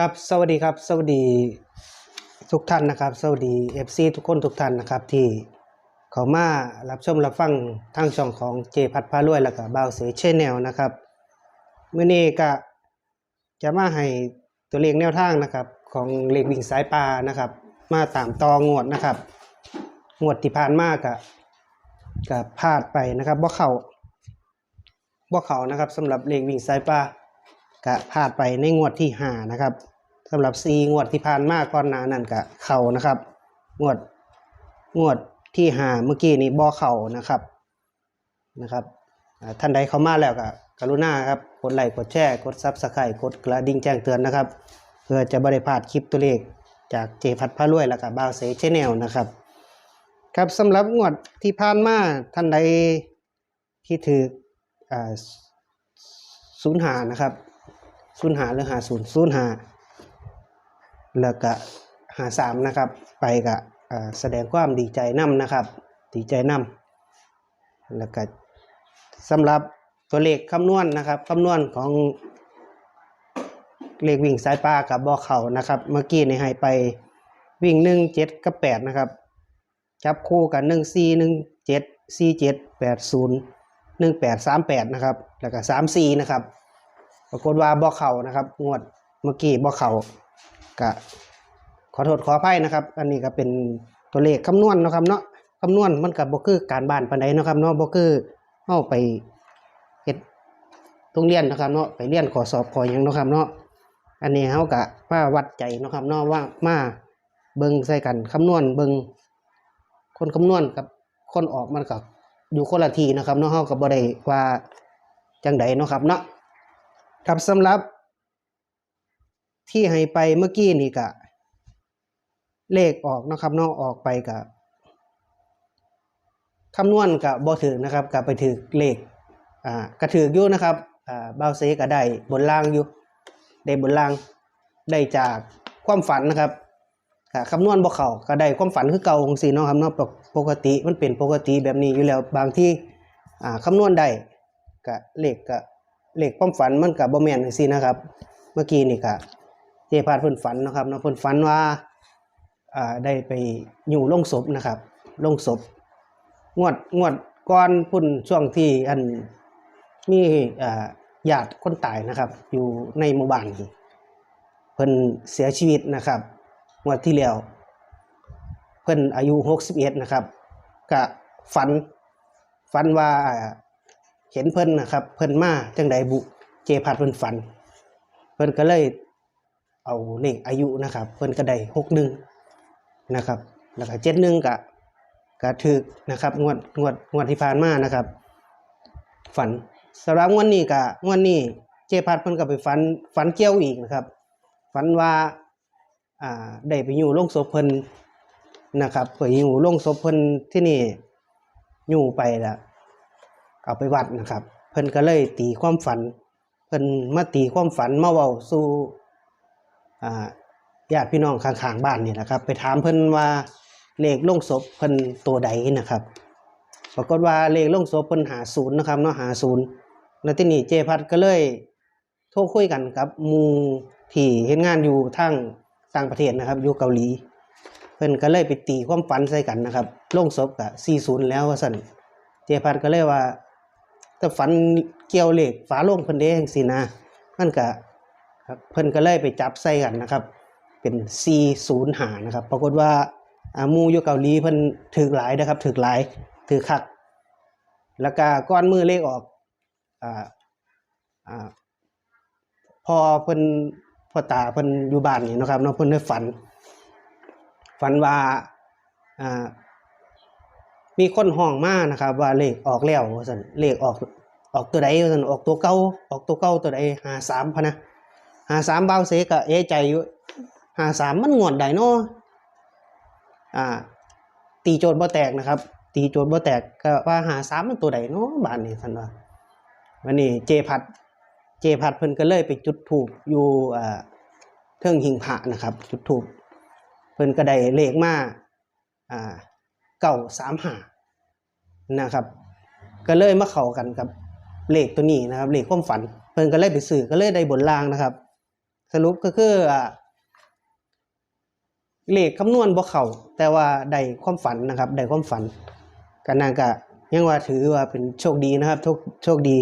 ครับสวัสดีครับสวัสดีทุกท่านนะครับ สวัสดี FC ทุกคนทุกท่านนะครับ ที่เขามารับชมรับฟังทางช่องของเจพัดพารวยแล้วก็บ่าวเสยเชนแนลนะครับเมื่อนี้ก็จะมาให้ตัวเลขแนวทางนะครับของเลขวิ่งสายปลานะครับ มาตามตองวดนะครับ งวดที่ผ่านมาก็ก็พลาดไปนะครับบ่เข้าบ่เขานะครับสำหรับเลขวิ่งสายปลา ก็พลาดไปในงวดที่ห้านะครับสำหรับซีงวดที่ผ่านมาก่อนหน้านั้นก็เข่านะครับ งวดงวดที่ห้าเมื่อกี้นี้บ่เข่านะครับนะครับท่านใดเข้ามาแล้วก็กรุณาครับกดไลค์กดแชร์กดซับสไครต์กดกระดิ่งแจ้งเตือนนะครับ เพื่อจะบริพาดคลิปตัวเลขจากเจพัดพารวยแล้วก็บาวเซชแนลนะครับ ครับสำหรับงวดที่ผ่านมาท่านใดที่ถืออศูนย์หานะครับ ศูนย์หาหรือหาศูนย์ศูนย์หาแล้วก็หาสามนะครับ ไปกับแสดงความดีใจนํนะครับดีใจนํแล้วก็สำหรับตัวเลขคำนวณนะครับคำนวณของเลขวิ่งสายปลากับบอเข่านะครับ เมื่อกี้ในให้ไปวิ่งหนึ่งเจ็ดกับแปดนะครับ จับคู่กันหนึ่งสี่หนึ่งเจ็ดสี่เจ็ดแปดศูนย์หนึ่งแปดสามแปดนะครับ แล้วก็สามสี่นะครับ ปรากฏว่าบ่เข่านะครับ งวดเมื่อกี้บ่เข่าก็ขอโทษขออภัยนะครับ อันนี้ก็เป็นตัวเลขคำนวณเนะครับเนาะคำนวณมันก็บ่คือการบ้านปานใดนะครับเนาะบ่คือเฮาไปเฮ็ดโรงเรียนนะครับเนาะไปเรียนขอสอบขอหยังนะครับเนาะอันนี้เฮาก็มาวัดใจนะครับเนาะว่ามาเบิ่งใส่กันคำนวณเบิ่งคนคำนวณกับคนออกมันก็อยู่คนละทีนะครับเนาะเฮาก็บ่ได้ว่าจังใดนะครับเนาะ ครับสำหรับ ที่ให้ไปเมื่อกี้นี่ก็เลขออกนะครับนาะออกไปกับคำนวณกับบ่ถือนะครับกับไปถือเลขอ่ากระถืออยู่นะครับอ่าเบาเซก็ได้บนล่างอยู่ได้บนล่างได้จากความฝันนะครับอ่าคำนวณบ่เขาก็ได้ความฝันคือเก่าของสีเนาะครับนาะปกปกติมันเป็นปกติแบบนี้อยู่แล้วบางที่อ่าคำนวณได้ก็เลขก็ เหลขความฝันมันกับบ่แมนจังซี่นะครับ เมื่อกี้นี่ก็เจพาดเพิ่นฝันนะครับเนาะเพิ่นฝันว่าอ่าได้ไปอยู่ลงศพนะครับลงศพงวดงวดก่อนพุ่นช่วงที่อันมีอ่าญาติคนตายนะครับ อยู่ในหมู่บ้านเพิ่นเสียชีวิตนะครับงวดที่แล้วเพิ่นอายุ61นะครับก็ฝันฝันว่าอ่า เห็นเพิ่นนะครับ เพิ่นมาจังใดบุเจพัดเพิ่นฝัน เพิ่นก็เลยเอาเลขอายุนะครับ เพิ่นก็ได้หกหนึ่งนะครับ แล้วก็เจ็ดหนึ่งก็ก็ถึกนะครับ งวดงวดงวดที่ผ่านมานะครับ ฝันสำหรับงวดนี้ก็งวดนี้เจพัดเพิ่นก็ไปฝันฝันเกี่ยวอีกนะครับ ฝันว่าอ่าได้ไปอยู่โรงศพเพิ่นนะครับไปอยู่โรงศพเพิ่นที่นี่อยู่ไปล้ว เอาไปวัดนะครับ เพิ่นก็เลยตีความฝัน เพิ่นมาตีความฝันมาเว้าสู่อ่าญาติพี่น้องข้างๆบ้านนี่นะครับ ไปถามเพิ่นว่าเลขลงศพเพิ่นตัวใดนะครับ ปรากฏว่าเลขลงศพเพิ่นหาศูนย์นะครับเนาะหาศูนย์แล้วที่นี่เจพัดก็เลยโทรคุยกันกับมูที่เฮ็ดงานอยู่ทางต่างประเทศนะครับ อยู่เกาหลี เพิ่นก็เลยไปตีความฝันใส่กันนะครับลงศพกับ40 แล้วว่าซั่นเจพัดก็เลยว่า ถ้าฝันเกี่ยวเหล็กฝาโล่งเพิ่นเด้จังซี่นะมันก็ครับเพิ่นก็เลยไปจับใส่กันนะครับ เป็น405นะครับปรากฏว่าอามูอยู่เกาหลีเพิ่นถือหลายนะครับถือหลายถือคักแล้วก็ก้อนมือเลขออกอ่าอ่าพอเพิ่นพ่อตาเพิ่นอยู่บ้านนี่นะครับเนาะเพิ่นได้ฝัน ฝันว่าอ่ามีคนห้องมานะครับ ว่าเลขออกแล้วว่าซั่นเลขออก ออกตัวใดว่าซั่นออกตัวเก่าออกตัวเก่าตัวใด53พะนะ53บ่าวเสก็เอใจอยู่53มันงวดใดเนาะอ่า ตีโจทย์บ่แตกนะครับ ตีโจทย์บ่แตกก็ว่า53มันตัวใดเนาะบ้านนี้ซั่นว่าวันนี้เจพัดเจพัดเพิ่นก็เลยไปจุดธูปอยู่อ่าเทิงหิงพระนะครับ จุดธูปเพิ่นก็ได้เลขมาอ่าเก่าสามหานะครับ ก็เลยมาเข้ากันกับ เลขตัวนี้นะครับเลขความฝัน เพิ่นก็เลยไปสื่อก็เลยได้บนล่างนะครับ สรุปก็คืออ่าเลขคำนวณบ่เข้าแต่ว่าได้ความฝันนะครับได้ความฝันก็นางก็ยังว่าถือว่าเป็นโชคดีนะครับโชคโชคดี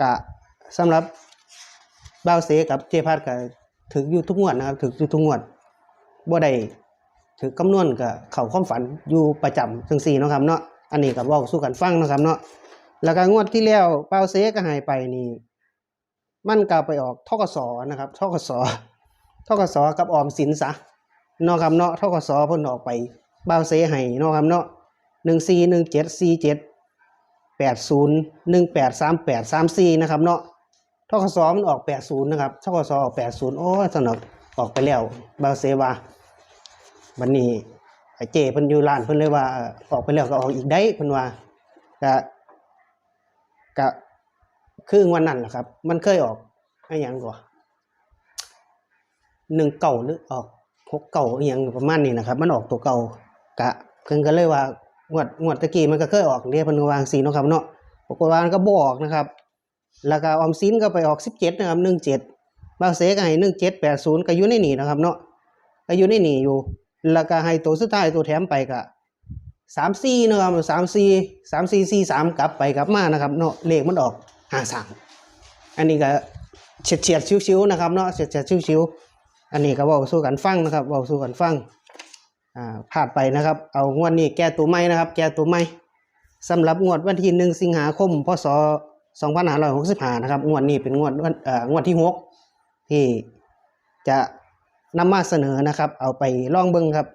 ก็สำหรับบ่าวเสกับเจพัดก็ถึกอยู่ทุกงวดนะครับถึกอยู่ทุกงวดบ่ได้ถือคำนวณก็เข้าความฝันอยู่ประจำจังซี่นะครับเนาะอันนี้ก็เว้าสู่กันฟังนะครับเนาะ แล้วก็งวดที่แล้วบ่าเสก็ให้ไปนี่ มันก็ไปออกทกสนะครับทกสทกสกับออมสินซะเนาะครับเนาะทกสเพิ่นออกไปบ่าเสให้เนาะครับเนาะหนึ่งสี่หนึ่งเจ็ดสี่เจ็ดแปดศูนย์หนึ่งแปดสามแปดสามสี่นะครับเนาะทกสมันออกแปดศูนย์นะครับทกสออกแปดศูนย์โอ้สนุกออกไปแล้วบ่าเสว่าวันนี้ไอเจเพิ่นอยู่ร้านเพิ่นเลยว่าออออกไปแล้วก็ออกอีกได้เพิ่นว่าก็ ก็คือวันนั้นแหละครับ มันเคยออกอะไรอย่างก่อหนึ่งเก่าหรือออกหกเก่าอหย่างประมาณนี้นะครับ มันออกตัวเก่ากะเพิ่นก็เลยว่างวดงวดตะกี้มันก็เคยออกเรียกพิ่นก็วางสีเนาะครับเนาะปรากฏว่ามันก็บออกนะครับ แล้วก็ออมสินก็ไปออกสิบเจ็ดนะครับหนึ่งเจ็ดบางเสก็ให้หนึ่งเจ็ดแปดศูนย์ก็อยู่ในนี่นะครับ เนาะก็อยู่ในนี่อยู่ แล้วก็ให้ตัวสุดท้ายตัวแถมไปก็ สามสี่นะครับสามสี่สามสี่สี่สามกลับไปกลับมานะครับเนาะเลขมันออกห้าสามอันนี้ก็เฉียดเฉียดๆชิวๆนะครับเนาะเฉียดเฉียดๆชิวๆอันนี้ก็เว่าสู้กันฟังนะครับเว่าสู้กันฟังอ่าพลาดไปนะครับ เอางวดนี้แก้ตัวใหม่นะครับ แก้ตัวใหม่สำหรับงวดวันที่หนึ่งสิงหาคมพศสองพันห้าร้อยหกสิบห้านะครับงวดนี้เป็นงวดเอ่องวดที่หกที่จะนำมาเสนอนะครับ เอาไปลองเบิ้งครับ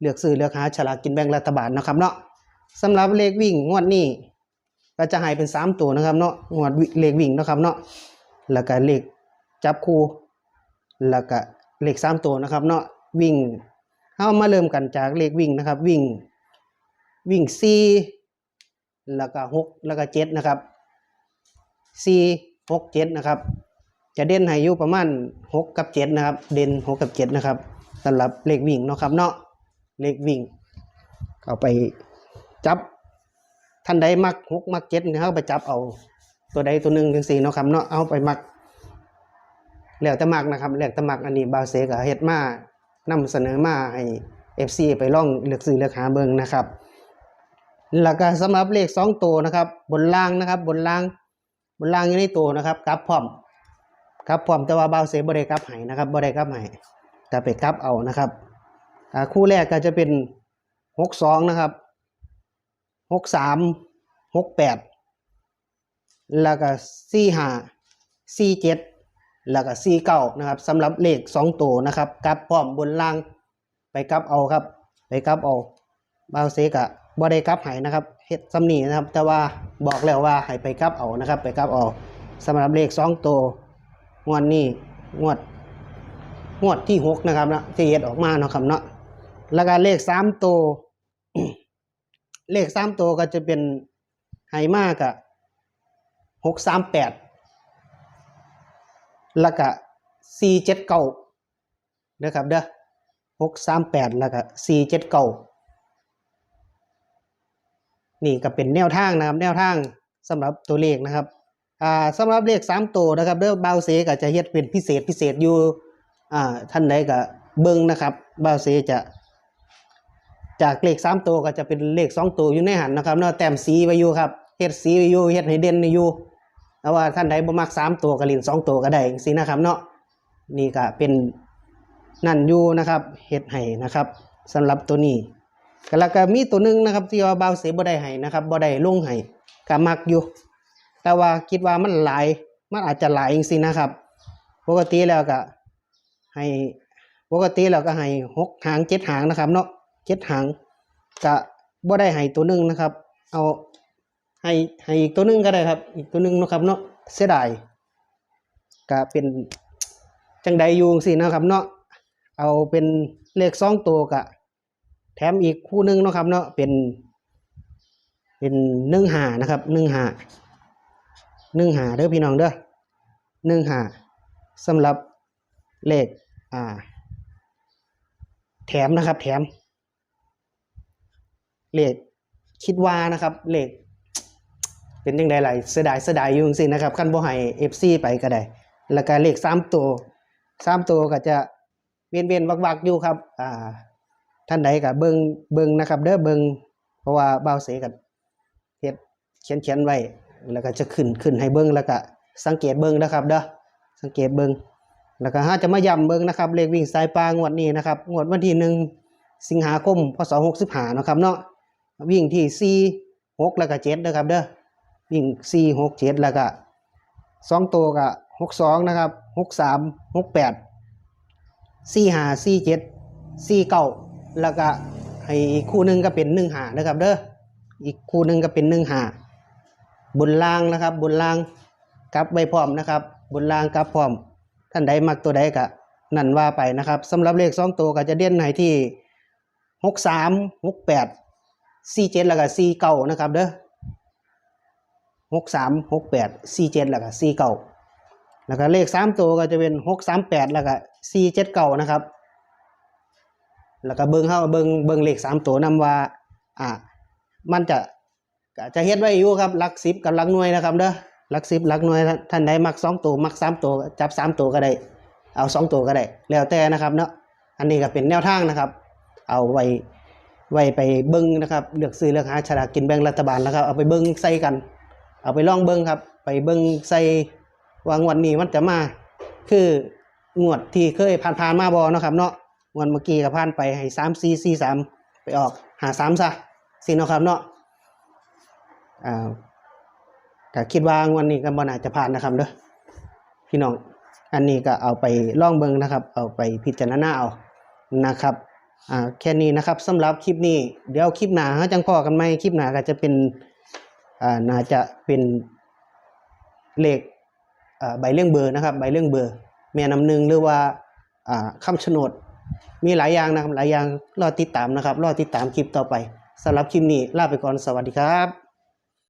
เลือกซื้อเลือกหาฉลากกินแบ่งรัฐบาลนะครับเนาะสำหรับเลขวิ่งงวดนี้ก็จะให้เป็นสามตัวนะครับเนาะงวดวิเลขวิ่งนะครับเนาะแล้วก็เลขจับคู่แล้วก็เลขสามตัวนะครับเนาะวิ่งเอามาเริ่มกันจากเลขวิ่งนะครับ วิ่งวิ่งสี่แล้วก็หกแล้วก็เจ็ดนะครับสี่หกเจ็ดนะครับจะเด่นให้อยู่ประมาณหกกับเจ็ดนะครับ เด่นหกกับเจ็ดนะครับสำหรับเลขวิ่งเนาะครับเนาะ เลขวิ่ง เอาไปจับท่านใดมักหกมักเจ็ดเขาไปจับเอาตัวใดตัวหนึ่งจังสี่เนาะครับเนาะเอาไปมักแล้วแต่มักนะครับแล้วแต่มักอันนี้บาเซกับเฮ็ดมานำเสนอมาให้เอฟซีไปล่องเลือกซื้อเลือกหาเบิงนะครับแล้วก็สำหรับเลขสองตัวนะครับ บนล่างนะครับ บนล่างบนล่างอยู่ในตัวนะครับกลับพร้อมครับพร้อมแต่ว่าบาเซบ่ได้กลับให้นะครับบ่ได้กลับให้ก็ไปกลับเอานะครับ คู่แรกก็จะเป็นหกสองนะครับหกสามหกแปดแล้วก็สี่ห้าสี่เจ็ดแล้วก็สี่เก้านะครับสำหรับเลขสองตัวนะครับกลับพร้อมบนล่างไปกลับเอาครับ ไปกลับเอาบาวเซกะบ่ได้กลับให้นะครับเฮ็ดซ้ำนี่นะครับ แต่ว่าบอกแล้วว่าให้ไปกลับเอานะครับ ไปกลับเอาสำหรับเลขสองตัวงวดนี้งวดงวดที่หกนะครับนะที่เฮ็ดออกมาเนาะครับเนาะ แล้วก็เลขสามตัวเลขสามตัวก็จะเป็นไฮมากะหกสามแปดแล้วก็สี่เจ็ดเก้านะครับเด้อหกสามแปดแล้วก็สี่เจ็ดเก้านี่ก็เป็นแนวทางนะครับแนวทางสำหรับตัวเลขนะครับอ่าสำหรับเลขสามตัวนะครับเด้อบาวเซก็จะเฮ็ดเป็นพิเศษพิเศษอยู่อ่าท่านใดก็เบิ่งนะครับบาวเซจะ จากเลขสามตัวก็จะเป็นเลขสองตัวอยู่ในหันนะครับเนาะแต้มสีไว้อยู่ครับเฮ็ดสีไว้อยู่เฮ็ดให้เด่นอยู่แต่ว่าท่านใดบ่มักสามตัวก็ล่นสองตัวก็ได้สินะครับเนาะนี่ก็เป็นนั่นอยู่นะครับเฮ็ดให้นะครับสำหรับตัวนี้ก็แล้วก็มีตัวหนึงนะครับ ที่ว่าบาวเสบ่ได้ให้นะครับบ่ได้ลงให้ก็มักอยู่ แต่ว่าคิดว่ามันหลายมันอาจจะหลายจริงๆนะครับ ปกติแล้วก็ให้ปกติแล้วก็ให้หกหางเจ็ดหางนะครับเนาะ เจ็ดหางกะบ่ได้ให้ตัวหนึ่งนะครับ เอาให้ให้อีกตัวหนึ่งก็ได้ครับ อีกตัวหนึ่งนะครับเนาะเสียดายกะเป็นจังใดอยู่สินะครับเนาะเอาเป็นเลขสองตัวกะแถมอีกคู่หนึ่งนะครับเนาะเป็น เป็นหนึ่งหานะครับหนึ่งหาหนึ่งหาเด้อพี่น้องเด้อหนึ่งหาสำหรับเลขอ่า แถมนะครับ แถม เลขคิดว่านะครับเลขเป็นยังไงไหลายเสียดายเสียดายอยู่จริงๆนะครับขั้นบ่ให้ FC ไปก็ได้ แล้วก็เลขสามตัวสามตัวก็จะเวียนเวียนวักวักอยู่ครับอ่าท่านใดก็เบิงเบิงนะครับ เด้อเบิงเพราะว่าเบาเสกับเฮ็ดเขียนเขียนไว้แล้วก็จะขึ้นขึ้นให้เบิงแล้วก็สังเกตเบิงนะครับเด้อสังเกตเบิงแล้วก็หาจะมาย้ำเบิงนะครับเลขวิ่งสายปลางวดนี้นะครับงวดวันที่หนึ่งสิงหาคมพศ65เนาะครับเนาะ วิ่งที่4 6แล้วก็7นะครับเด้อวิ่ง4 6 7แล้วก็สองตัวก็62นะครับ63 68สี่หาสี่เจ็ดสี่เก้าแล้วก็ให้อีกคู่หนึ่งก็เป็นหนึ่งหานะครับเด้ออีกคู่หนึ่งก็เป็นหนึ่งหาบนล่างนะครับ บนล่างกลับไว้พร้อมนะครับ บนล่างกลับพร้อม ท่านใดมักตัวใดก็นั่นว่าไปนะครับสำหรับเลขสองตัวก็จะเด่นให้ที่หกสามหกแปด สี่เจ็ดแล้วก็สี่เก้านะครับเด้อหกสามหกแปดสี่เจ็ดแล้วก็สี่เก้าแล้วก็เลขสามตัวก็จะเป็นหกสามแปดแล้วก็สี่เจ็ดเก้านะครับ แล้วก็เบิ้งเข้าเบิ้งเบิ้งเลขสามตัวนำว่า อ่า มันจะก็จะเฮ็ดไว้อยู่ครับหลักสิบกับหลักหน่วยนะครับเด้อหลักสิบหลักหน่วยท่านใดมักสองตัวมักสามตัวจับสามตัวก็ได้ เอาสองตัวก็ได้ แล้วแต่นะครับเนาะอันนี้ก็เป็นแนวทางนะครับ เอาไว้ ไว้ไปเบิ้งนะครับเลือกซื้อเลือกหาฉลากกินแบ่งรัฐบาลนะครับเอาไปเบิ้งใส่กัน เอาไปลองเบิ้งครับ ไปเบิ้งใส่วางวันนี้มันจะมา คืองวดที่เคยผ่านผ่านๆมาบอนะครับ เนาะงวดเมื่อกี้ก็ผ่านไปให้สามสี่สี่สามไปออกหาสามซะสิเนาะครับเนาะอ่าก็คิดว่างวดนี้ก็บ่น่าจะผ่านนะครับเด้อพี่น้องอันนี้ก็เอาไปลองเบิ่งนะครับ เอาไปพิจารณาเอานะครับ อ่าแค่นี้นะครับสำหรับคลิปนี้ เดี๋ยวคลิปหน้าจังพอกันไหมคลิปหน้าก็จะเป็นอ่าน่าจะเป็นเลขอ่าใบเรื่องเบอร์นะครับ ใบเรื่องเบอร์แม่นำหนึ่งหรือว่าอ่าคำชนดมีหลายอย่างนะครับหลายอย่างรอติดตามนะครับรอติดตามคลิปต่อไปสำหรับคลิปนี้ลาไปก่อนสวัสดีครับ